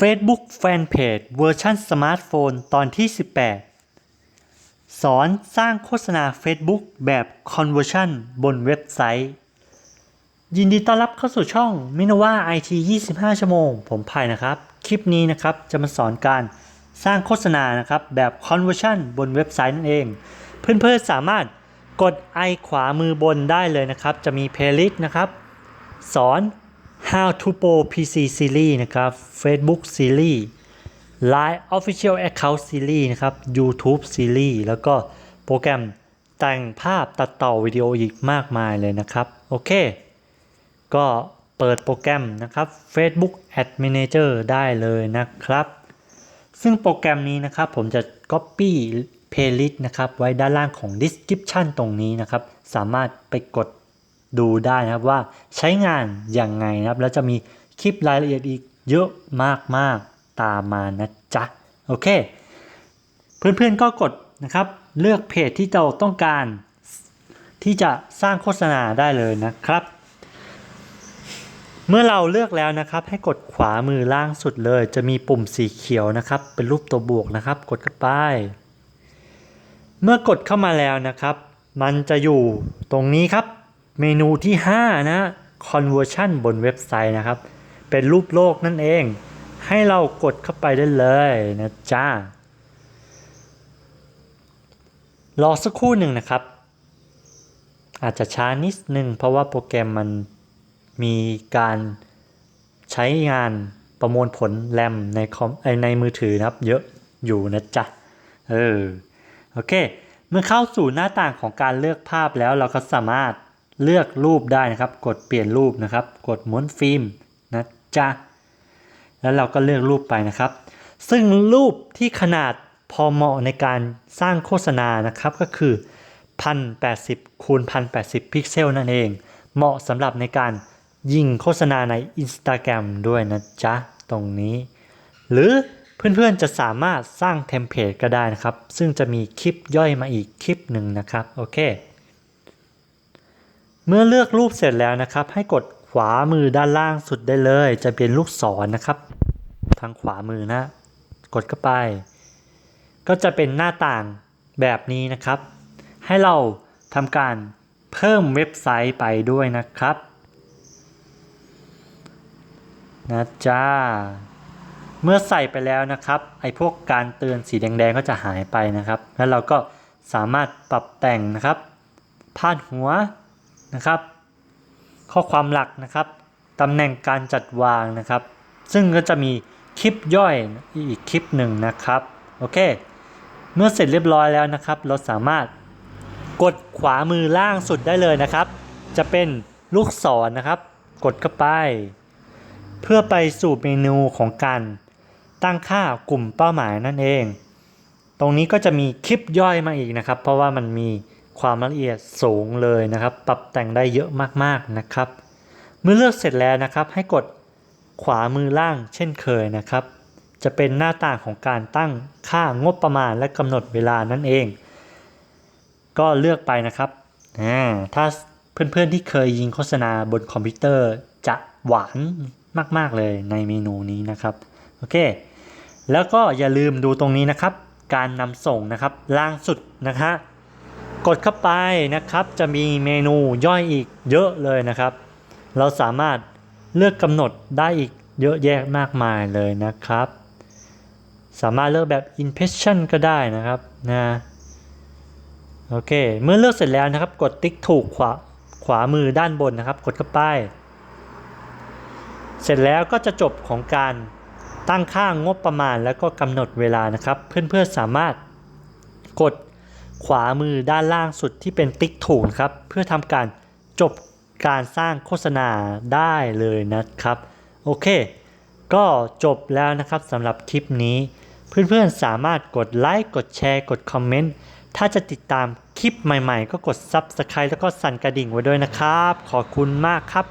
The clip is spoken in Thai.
Facebook Fanpage เวอร์ชันสมาร์ทโฟนตอนที่ 18 สอนสร้างโฆษณา Facebook แบบ Conversion บนเว็บไซต์ ยินดีต้อนรับเข้าสู่ช่องมินว่า IT 25 ชั่วโมง ผมไผ่นะครับ คลิปนี้นะครับจะมาสอนการสร้างโฆษณานะครับแบบ Conversion บนเว็บไซต์นั่นเอง เพื่อนๆสามารถกดไอขวามือบนได้เลยนะครับ จะมี playlist นะครับ สอน How to Pro PC Series นะครับ Facebook Series Line Official Account Series นะครับ YouTube Series แล้วก็โปรแกรมแต่งภาพตัดต่อวิดีโออีกมากมายเลยนะครับ โอเค ก็เปิดโปรแกรมนะครับ Facebook Ad Manager ได้เลยนะครับ ซึ่งโปรแกรมนี้นะครับผมจะ Copy Playlist นะครับ ไว้ด้านล่างของ Description ตรงนี้นะครับ สามารถไปกด ดูได้นะครับว่าใช้งานอย่างไงนะครับ แล้วจะมีคลิปรายละเอียดอีกเยอะมากๆตามมานะจ๊ะโอเค เพื่อนๆก็กดนะครับ เลือกเพจที่เราต้องการที่จะสร้างโฆษณาได้เลยนะครับ เมื่อเราเลือกแล้วนะครับ ให้กดขวามือล่างสุดเลย จะมีปุ่มสีเขียวนะครับ เป็นรูปตัวบวกนะครับ กดเข้าไป เมื่อกดเข้ามาแล้วนะครับ มันจะอยู่ตรงนี้ครับ เมนูที่ 5 นะ conversion บนเว็บไซต์นะครับ เป็นรูปโลกนั่นเอง ให้เรากดเข้าไปได้เลยนะจ๊ะรอสักครู่หนึ่งนะครับ อาจจะช้านิดนึง เพราะว่าโปรแกรมมันมีการใช้งานประมวลผลแรมในคอมในมือถือนะครับ เยอะอยู่นะจ๊ะ เออ โอเค เมื่อเข้าสู่หน้าต่างของการเลือกภาพแล้วเราก็สามารถ เลือกรูปได้นะครับ กดเปลี่ยนรูปนะครับ กดม้วนฟิล์มนะจ๊ะแล้วเราก็เลือกรูปไปนะครับ ซึ่งรูปที่ขนาดพอเหมาะในการสร้างโฆษณานะครับก็คือ 1080คูณ1080 พิกเซลนั่นเอง เหมาะสำหรับในการยิงโฆษณาใน Instagram ด้วยนะจ๊ะ ตรงนี้ หรือเพื่อนๆจะสามารถสร้างเทมเพลตก็ได้นะครับ ซึ่งจะมีคลิปย่อยมาอีกคลิปหนึ่งนะครับ โอเค เมื่อเลือกรูปเสร็จแล้วนะครับ ให้กดขวามือด้านล่างสุดได้เลย จะเป็นลูกศรนะครับ ทางขวามือนะ กดเข้าไป ก็จะเป็นหน้าต่างแบบนี้นะครับ ให้เราทำการเพิ่มเว็บไซต์ไปด้วยนะครับนะจ้า เมื่อใส่ไปแล้วนะครับ ไอ้พวกการเตือนสีแดงๆก็จะหายไปนะครับ แล้วเราก็สามารถปรับแต่งนะครับพาดหัว นะครับ ข้อความหลักนะครับตำแหน่งการจัดวางนะครับ ซึ่งก็จะมีคลิปย่อยอีกคลิปหนึ่งนะครับโอเค เมื่อเสร็จเรียบร้อยแล้วนะครับ เราสามารถกดขวามือล่างสุดได้เลยนะครับ จะเป็นลูกศรนะครับ กดเข้าไป เพื่อไปสู่เมนูของการตั้งค่ากลุ่มเป้าหมายนั่นเอง ตรงนี้ก็จะมีคลิปย่อยมาอีกนะครับ เพราะว่ามันมี ความละเอียดสูงเลยนะครับ ปรับแต่งได้เยอะมากๆนะครับ เมื่อเลือกเสร็จแล้วนะครับ ให้กดขวามือล่างเช่นเคยนะครับ จะเป็นหน้าต่างของการตั้งค่างบประมาณและกำหนดเวลานั่นเอง ก็เลือกไปนะครับถ้าเพื่อนๆที่เคยยิงโฆษณาบนคอมพิวเตอร์จะหวานมาก ๆ เลยในเมนูนี้นะครับ โอเค แล้วก็อย่าลืมดูตรงนี้นะครับ การนำส่งนะครับล่างสุดนะคะ กดเข้าไปนะครับจะมีเมนูย่อยอีกเยอะเลยนะครับ เราสามารถเลือกกำหนดได้อีกเยอะแยะมากมายเลยนะครับ สามารถเลือกแบบ impression ก็ได้นะครับนะโอเค เมื่อเลือกเสร็จแล้วนะครับ กดติ๊กถูกขวาขวามือด้านบนนะครับ กดเข้าไป เสร็จแล้วก็จะจบของการตั้งค่างบประมาณแล้วก็กำหนดเวลานะครับ เพื่อนๆสามารถกด ขวามือด้านล่างสุดที่เป็นติ๊กถูกนครับ เพื่อทำการจบการสร้างโฆษณาได้เลยนะครับ โอเค ก็จบแล้วนะครับสำหรับคลิปนี้ เพื่อนๆสามารถกดไลค์กดแชร์กดคอมเมนต์ถ้าจะติดตามคลิปใหม่ๆ ก็กด Subscribe แล้วก็สั่นกระดิ่งไว้ด้วยนะครับ ขอบคุณมากครับ